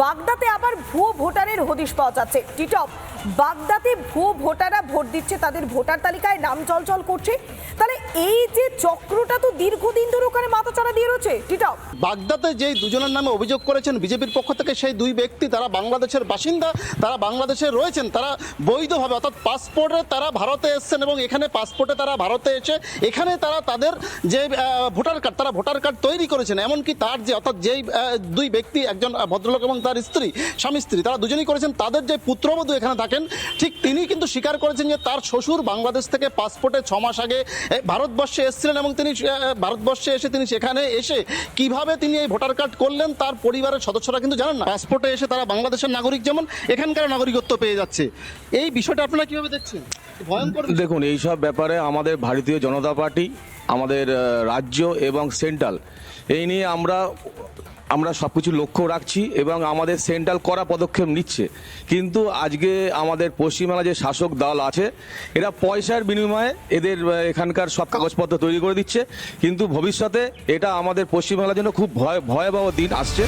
বাগদাতে আবার ভুয়ো ভোটারের হদিশ পাওয়া যাচ্ছে। টিটপ, বাগদাতে ভুয়ো ভোটাররা ভোট দিচ্ছে, তাদের ভোটার তালিকায় নাম চলচল করছে। তাহলে এই যে চক্রটা তো দীর্ঘদিন ধরে ওখানে মাথাচাড়া দিয়ে রয়েছে। টিটপ। বাগদাতে যেই দুজনের নামে অভিযোগ করেছেন বিজেপির পক্ষ থেকে, সেই দুই ব্যক্তি তারা বাংলাদেশের বাসিন্দা, তারা বাংলাদেশে রয়েছেন, তারা বৈধভাবে, অর্থাৎ পাসপোর্টে তারা ভারতে এসছেন এবং এখানে পাসপোর্টে তারা ভারতে এসে, এখানে তারা তাদের যে ভোটার কার্ড, তারা ভোটার কার্ড তৈরি করেছেন। এমনকি তার যে, অর্থাৎ যেই দুই ব্যক্তি, একজন ভদ্রলোক এবং তার স্ত্রী, স্বামী স্ত্রী, তারা দুজনেই করেছেন। তাদের যে পুত্রবধূ এখানে থাকেন, ঠিক তিনি কিন্তু স্বীকার করেছেন যে তার শ্বশুর বাংলাদেশ থেকে পাসপোর্টে ছ মাস আগে ভারতবর্ষে এসেছিলেন এবং তিনি ভারতবর্ষে এসে তিনি সেখানে এসে কীভাবে তিনি এই ভোটার কার্ড করলেন তার পরিবারের সদস্যরা কিন্তু জানেন না। পাসপোর্টে এসে তারা বাংলাদেশের নাগরিক যেমন এখানকার নাগরিকত্ব পেয়ে যাচ্ছে। এই বিষয়টা আপনারা কীভাবে দেখছেন? ভয়ঙ্কর দেখুন এই সব ব্যাপারে আমাদের ভারতীয় জনতা পার্টি, আমাদের রাজ্য এবং সেন্ট্রাল, এই নিয়ে আমরা আমরা সব কিছু লক্ষ্য রাখছি এবং আমাদের সেন্ট্রাল করা পদক্ষেপ নিচ্ছে। কিন্তু আজকে আমাদের পশ্চিমবাংলা যে শাসক দল আছে, এরা পয়সার বিনিময়ে এদের এখানকার সব কাগজপত্র তৈরি করে দিচ্ছে। কিন্তু ভবিষ্যতে এটা আমাদের পশ্চিমবাংলার জন্য খুব ভয়, ভয়াবহ দিন আসছে।